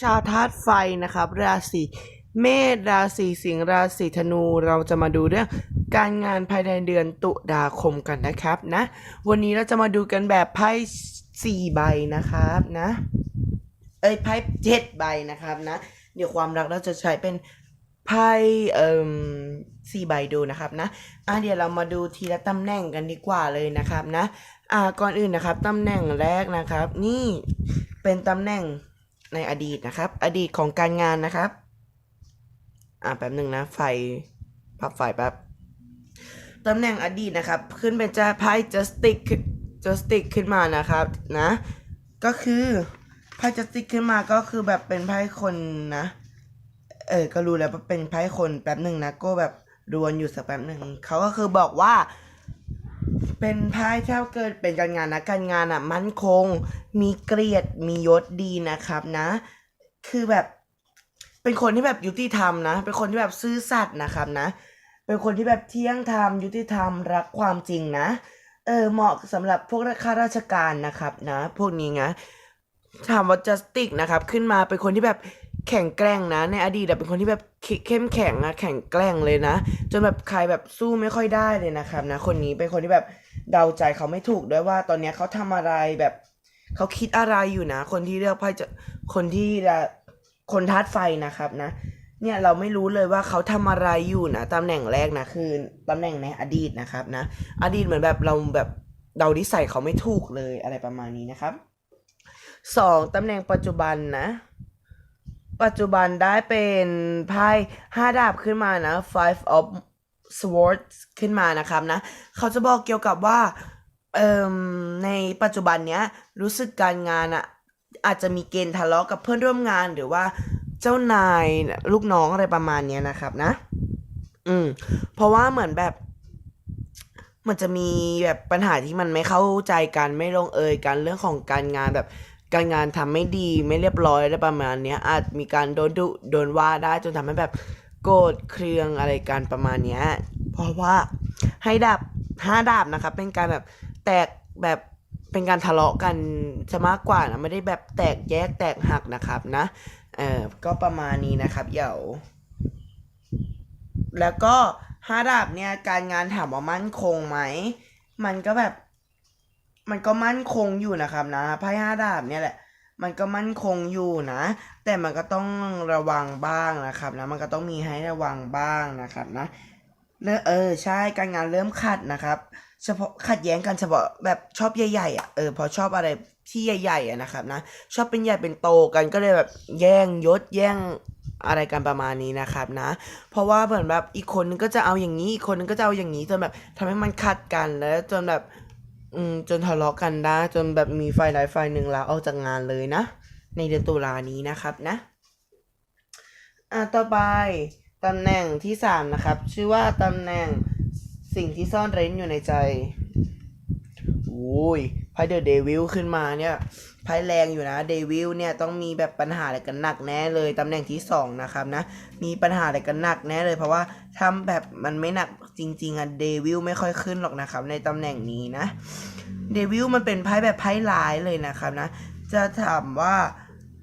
ชาวธาตุไฟนะครับ ราศีเมษราศีสิงห์ราศีธนู เราจะมาดูเรื่องการงานภายในเดือนตุลาคมกันนะครับนะ วันนี้เราจะมาดูกันแบบไพ่สี่ใบนะครับนะ เอ้ยไพ่เจ็ดใบนะครับนะ เดี๋ยวความรักเราจะใช้เป็นไพ่เอ่มสี่ใบดูนะครับนะอะเดี๋ยวเรามาดูทีละตำแหน่งกันดีกว่าเลยนะครับนะ อ่าก่อนอื่นนะครับตำแหน่งแรกนะครับ นี่เป็นตำแหน่ง ในอดีตนะครับ อดีตของการงานนะครับ อ่าแป๊บหนึ่งนะ ไฟพับไฟแป๊บตำแหน่งอดีตนะครับ ขึ้นเป็นจะไพ่ justice justice ขึ้นมานะครับนะ ก็คือไพ่ justice ขึ้นมาก็คือแบบเป็นไพ่คนนะ เออก็รู้แล้วว่าเป็นไพ่คนแป๊บหนึ่งนะก็แบบรวนอยู่สักแป๊บหนึ่งเขาก็คือบอกว่า เป็นไพ่ถ้าเกิดเป็นการงานนะการงานอะ มั่นคง มีเกลียดมียศดีนะครับนะ คือแบบ เป็นคนที่แบบยุติธรรมนะ เป็นคนที่แบบซื่อสัตย์นะครับนะ เป็นคนที่แบบเที่ยงธรรมยุติธรรมรักความจริงนะ เออเหมาะสำหรับพวกข้าราชการนะครับนะ พวกนี้นะถามว่า justice นะครับ ขึ้นมาเป็นคนที่แบบ แข็งแกร่งนะ ในอดีตเป็นคนที่แบบเข้มแข็งนะแข็งแกร่งเลยนะ จนแบบใครแบบสู้ไม่ค่อยได้เลยนะครับนะคนนี้เป็นคนที่แบบเดาใจเขาไม่ถูกด้วยว่าตอนนี้เขาทำอะไรแบบเขาคิดอะไรอยู่นะ คนที่เลือกไพ่จะคนที่จะคนธาตุไฟนะครับนะ เนี่ยเราไม่รู้เลยว่าเขาทำอะไรอยู่นะตำแหน่งแรกนะคือตำแหน่งในอดีตนะครับนะ อดีตเหมือนแบบเราแบบเดาดิสัยเขาไม่ถูกเลยอะไรประมาณนี้นะครับสองตำแหน่งปัจจุบันนะ ปัจจุบันได้เป็นไพ่ห้าดาบขึ้นมานะ five of swords ขึ้นมานะครับนะ เขาจะบอกเกี่ยวกับว่าเอ่มในปัจจุบันเนี้ยรู้สึกการงานอะอาจจะมีเกณฑ์ทะเลาะกับเพื่อนร่วมงานหรือว่าเจ้านายลูกน้องอะไรประมาณเนี้ยนะครับนะ อืม เพราะว่าเหมือนแบบมันจะมีแบบปัญหาที่มันไม่เข้าใจกันไม่ลงเอยกันเรื่องของการงานแบบ การงานทำไม่ดีไม่เรียบร้อยอะไรประมาณเนี้ยอาจมีการโดนดุโดนว่าได้จนทำให้แบบโกรธเครืองอะไรกันประมาณเนี้ยเพราะว่าให้ดาบห้าดาบนะครับ เป็นการแบบแตกแบบเป็นการทะเลาะกันจะมากกว่านะไม่ได้แบบแตกแยกแตกหักนะครับนะเออก็ประมาณนี้นะครับเดี๋ยวแล้วก็ห้าดาบเนี่ยการงานถามว่ามั่นคงไหมมันก็แบบ มันก็มั่นคงอยู่นะครับนะไพ่ห้าดาบเนี่ยแหละ มันก็มั่นคงอยู่นะ แต่มันก็ต้องระวังบ้างนะครับนะ มันก็ต้องมีให้ระวังบ้างนะครับนะเริ่มเออใช่การงานเริ่มขัดนะครับ เฉพาะขัดแย้งกันเฉพาะแบบชอบใหญ่ๆอะเออพอชอบอะไรที่ใหญ่ๆอะนะครับนะชอบเป็นใหญ่เป็นโตกันก็เลยแบบแย่งยศแย่งอะไรกันประมาณนี้นะครับนะ เพราะว่าเหมือนแบบอีกคนนึงก็จะเอาอย่างนี้อีกคนนึงก็จะเอาอย่างนี้จนแบบทำให้มันขัดกันแล้วจนแบบ อืมจนทะเลาะกันได้จนแบบมีฝ่ายใดฝ่ายหนึ่งลาออกจากงานเลยนะ ในเดือนตุลานี้นะครับนะ อ่าต่อไปตำแหน่งที่สามนะครับ ชื่อว่าตำแหน่งสิ่งที่ซ่อนเร้นอยู่ในใจโอ้ย ไพ่เดอะเดวิลขึ้นมาเนี่ยไพ่แรงอยู่นะเดวิลเนี่ยต้องมีแบบปัญหาอะไรกันหนักแน่เลยตำแหน่งที่สองนะครับนะมีปัญหาอะไรกันหนักแน่เลย เพราะว่าทำแบบมันไม่หนักจริงๆอะเดวิลไม่ค่อยขึ้นหรอกนะครับ ในตำแหน่งนี้นะเดวิลมันเป็นไพ่แบบไพ่ร้ายเลยนะครับนะจะถามว่า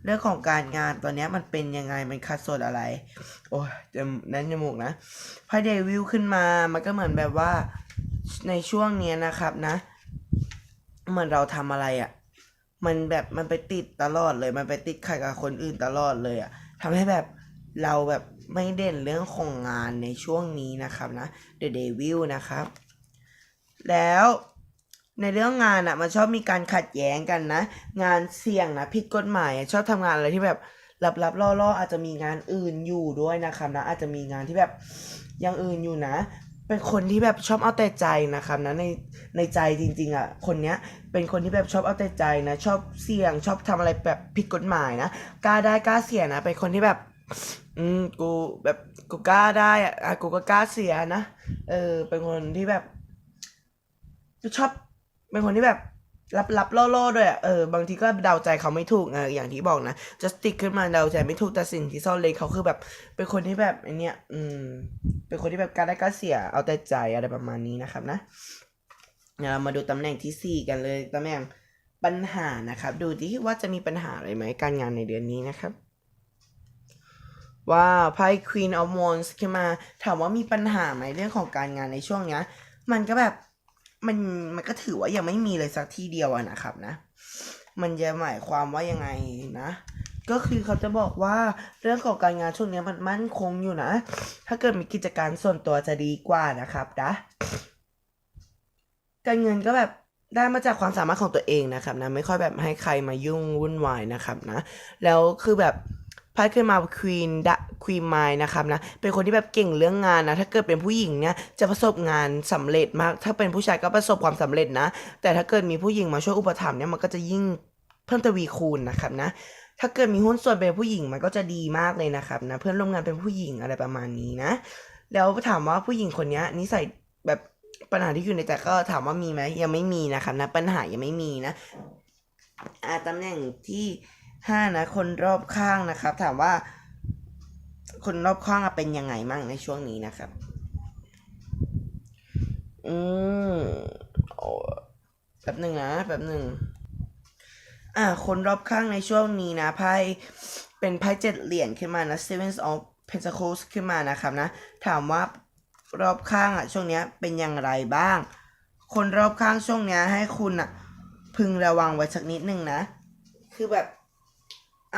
เรื่องของการงานตอนเนี้ยมันเป็นยังไงมันคัดสดอะไร โอ้ยจมนั้นจมูกนะไพ่เดวิลขึ้นมามันก็เหมือนแบบว่าในช่วงเนี้ยนะครับนะ เหมือนเราทำอะไรอะ่ะ มันแบบมันไปติดตลอดเลย มันไปติดขัดกับคนอื่นตลอดเลยอะ่ะทำให้แบบเราแบบไม่เด่นเรื่องของงานในช่วงนี้นะครับนะ The Devil นะครับ แล้วในเรื่องงานอะ่ะมันชอบมีการขัดแย้งกันนะ งานเสี่ยงนะผิดกฎหมายอะชอบทำงานอะไรที่แบบลับๆล่อๆอาจจะมีงานอื่นอยู่ด้วยนะครับนะอาจจะมีงานที่แบบอย่างอื่นอยู่นะ เป็นคนที่แบบชอบเอาแต่ใจนะครับนะในในใจจริงๆอะคนเนี้ยเป็นคนที่แบบชอบเอาแต่ใจนะชอบเสี่ยงชอบทำอะไรแบบผิดกฎหมายนะกล้าได้กล้าเสียนะเป็นคนที่แบบ อืมกูแบบกูกล้าได้อะอะกูก็กล้าเสียนะเออเป็นคนที่แบบชอบเป็นคนที่แบบ รับรับๆล่อๆด้วยเออบางทีก็เดาใจเขาไม่ถูกไงอย่างที่บอกนะจะสติกขึ้นมาเดาใจไม่ถูกแต่สิ่งที่ซ่อนเลนเขาคือแบบ เป็นคนที่แบบไอเนี้ยอืม เป็นคนที่แบบก้ารได้กล้าเสียเอาแต่ใจอะไรประมาณนี้นะครับนะเดี๋ยวเรามาดูตำแหน่งที่สี่กันเลยตำแหน่งปัญหานะครับ ดูที่ว่าจะมีปัญหาอะไรไหมการงานในเดือนนี้นะครับว่าไพ่ Queen of Wands ขึ้นมาถามว่ามีปัญหาไหมเรื่องของการงานในช่วงเนี้ยมันก็แบบ มันมันก็ถือว่ายังไม่มีเลยสักที่เดียวอะนะครับนะ มันจะหมายความว่ายังไงนะ ก็คือเขาจะบอกว่าเรื่องของการงานช่วงนี้มันมั่นคงอยู่นะ ถ้าเกิดมีกิจการส่วนตัวจะดีกว่านะครับนะ การเงินก็แบบได้มาจากความสามารถของตัวเองนะครับนะไม่ค่อยแบบให้ใครมายุ่งวุ่นวายนะครับนะ แล้วคือแบบ ไพ่ขึ้นมาควีนดะควีนไมนะครับนะเป็นคนที่แบบเก่งเรื่องงานนะถ้าเกิดเป็นผู้หญิงเนี่ยจะประสบงานสำเร็จมาก ถ้าเป็นผู้ชายก็ประสบความสำเร็จนะ แต่ถ้าเกิดมีผู้หญิงมาช่วยอุปถัมภ์เนี่ยมันก็จะยิ่งเพิ่มทวีคูณนะครับนะถ้าเกิดมีหุ้นส่วนเป็นผู้หญิงมันก็จะดีมากเลยนะครับนะเพื่อนร่วมงานเป็นผู้หญิงอะไรประมาณนี้นะ แล้วถามว่าผู้หญิงคนนี้นิสัยแบบปัญหาที่อยู่ในใจก็ถามว่ามีไหมยังไม่มีนะครับนะปัญหายังไม่มีนะอาตำแหน่งที่ ห้านะ คนรอบข้างนะครับ ถามว่า คนรอบข้างเป็นยังไงมั่งในช่วงนี้นะครับ อืมแป๊บหนึ่งนะแป๊บหนึ่งอ่าคนรอบข้างในช่วงนี้นะไพ่เป็นไพ่เจ็ดเหรียญขึ้นมานะ Seven of Pentacles ขึ้นมานะครับนะ ถามว่ารอบข้างอะช่วงเนี้ยเป็นอย่างไรบ้าง คนรอบข้างช่วงเนี้ยให้คุณอะพึงระวังไว้สักนิดนึงนะ คือแบบ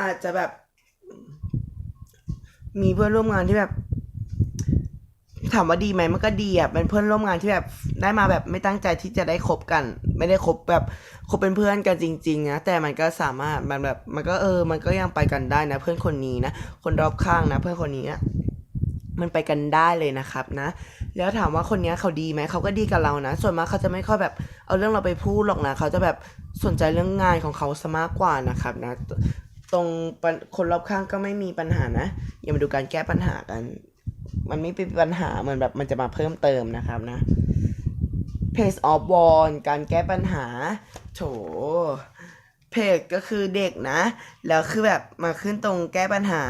อาจจะแบบ มีเพื่อนร่วมงานที่แบบ ถามว่าดีไหมมันก็ดีอะเป็นเพื่อนร่วมงานที่แบบได้มาแบบไม่ตั้งใจที่จะได้คบกัน ไม่ได้คบแบบคบเป็นเพื่อนกันจริง ๆ นะแต่มันก็สามารถมันแบบมันก็เออ มันก็ยังไปกันได้นะ เพื่อนคนนี้นะคนรอบข้างนะ เพื่อนคนนี้นะมันไปกันได้เลยนะครับนะ แล้วถามว่าคนนี้เขาดีไหม เขาก็ดีกับเรานะ ส่วนมากเขาจะไม่ค่อยแบบ เอาเรื่องเราไปพูดหรอกนะ เขาจะแบบสนใจเรื่องงานของเขาซะมากกว่านะครับนะ ตรงคนรอบข้างก็ไม่มีปัญหานะอย่ามาดูการแก้ปัญหากัน มันไม่เป็นปัญหาเหมือนแบบมันจะมาเพิ่มเติมนะครับนะ Page of w a n การแก้ปัญหา โถเพจก็คือเด็กนะ แล้วคือแบบมาขึ้นตรงแก้ปัญหา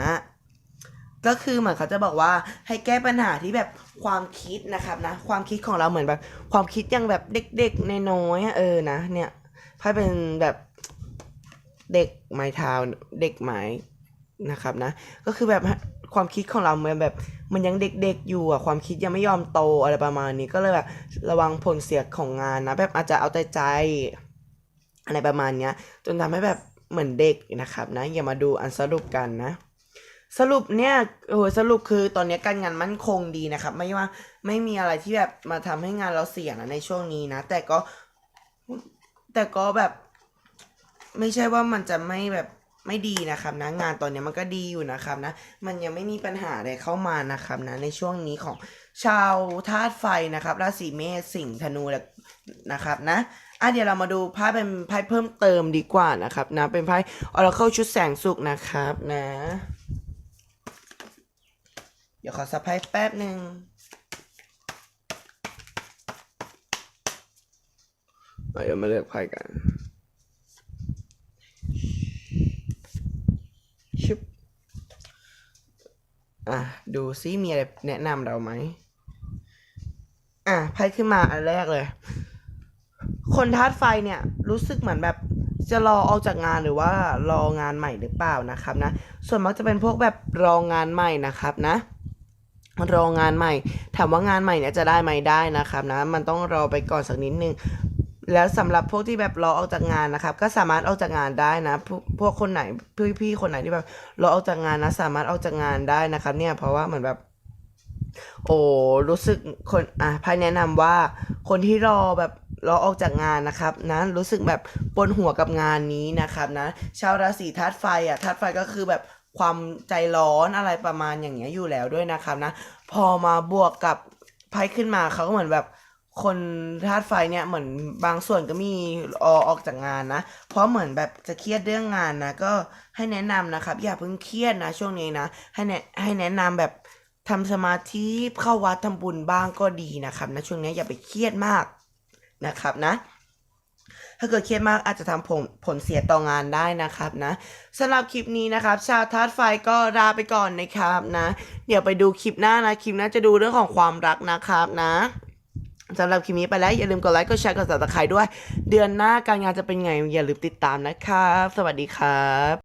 ก็คือเหมือนเขาจะบอกว่าให้แก้ปัญหาที่แบบความคิดนะครับนะ ความคิดของเราเหมือนแบบ ความคิดยังแบบเด็กๆน้อยๆเออนะ เนี่ยไพ่เป็นแบบ เด็กไม้เท้าเด็กไม้นะครับนะ ก็คือแบบความคิดของเราเหมือนแบบมันยังเด็กๆอยู่อะความคิดยังไม่ยอมโตอะไรประมาณนี้ก็เลยแบบระวังผลเสียของงานนะแบบอาจจะเอาแต่ใจอะไรประมาณเนี้ยจนทำให้แบบเหมือนเด็กนะครับนะอย่ามาดูอันสรุปกันนะ สรุปเนี่ยโอ้สรุปคือตอนนี้การงานมั่นคงดีนะครับ ไม่ว่าไม่มีอะไรที่แบบมาทำให้งานเราเสี่ยงนะในช่วงนี้นะ แต่ก็แต่ก็แบบ ไม่ใช่ว่ามันจะไม่แบบไม่ดีนะครับนะงานตอนนี้มันก็ดีอยู่นะครับนะ มันยังไม่มีปัญหาอะไรเข้ามานะครับนะในช่วงนี้ของชาวธาตุไฟนะครับราศีเมษสิงห์ธนูนะครับนะอะเดี๋ยวเรามาดูไพ่เป็นไพ่เพิ่มเติมดีกว่านะครับนะเป็นไพ่ออราเคิลชุดแสงสุกนะครับนะ เดี๋ยวขอสับไพ่แป๊บหนึ่งเอาเดี๋ยวมาเลือกไพ่กัน ชิบ อะดูซิมีอะไรแนะนำเราไหมอะไพ่ขึ้นมาอันแรกเลย คนธาตุไฟเนี่ยรู้สึกเหมือนแบบจะรอออกจากงานหรือว่ารองานใหม่หรือเปล่านะครับนะ ส่วนมากจะเป็นพวกแบบรองานใหม่นะครับนะ รองานใหม่ ถามว่างานใหม่เนี่ยจะได้ไหมได้นะครับนะ มันต้องรอไปก่อนสักนิดนึง แล้วสำหรับพวกที่แบบรอออกจากงานนะครับ ก็สามารถออกจากงานได้นะ พวกคนไหนพี่พี่คนไหนที่แบบรอออกจากงานนะ สามารถออกจากงานได้นะครับ เนี่ยเพราะว่าเหมือนแบบ โอ้รู้สึกคนอะพายแนะนำว่าคนที่รอแบบรอออกจากงานนะครับนะรู้สึกแบบปนหัวกับงานนี้นะครับนะชาวราศีธาตุไฟอะธาตุไฟก็คือแบบความใจร้อนอะไรประมาณอย่างเงี้ยอยู่แล้วด้วยนะครับนะ พอมาบวกกับไพ่ขึ้นมาเขาก็เหมือนแบบ คนธาตุไฟเนี่ยเหมือนบางส่วนก็มีออออกจากงานนะ เพราะเหมือนแบบจะเครียดเรื่องงานนะ ก็ให้แนะนำนะครับ อย่าเพิ่งเครียดนะ ช่วงนี้นะ ให้แนะให้แนะนำแบบทำสมาธิเข้าวัดทำบุญบ้างก็ดีนะครับนะช่วงนี้อย่าไปเครียดมากนะครับนะ ถ้าเกิดเครียดมากอาจจะทำผลผลเสียต่องานได้นะครับนะสำหรับคลิปนี้นะครับ ชาวธาตุไฟก็ลาไปก่อนนะครับนะ เดี๋ยวไปดูคลิปหน้านะ คลิปหน้าจะดูเรื่องของความรักนะครับนะ สำหรับคลิปนี้ไปแล้ว อย่าลืมกดไลค์กดแชร์กด subscribe ด้วย เดือนหน้าการงานจะเป็นไงอย่าลืมติดตามนะครับ สวัสดีครับ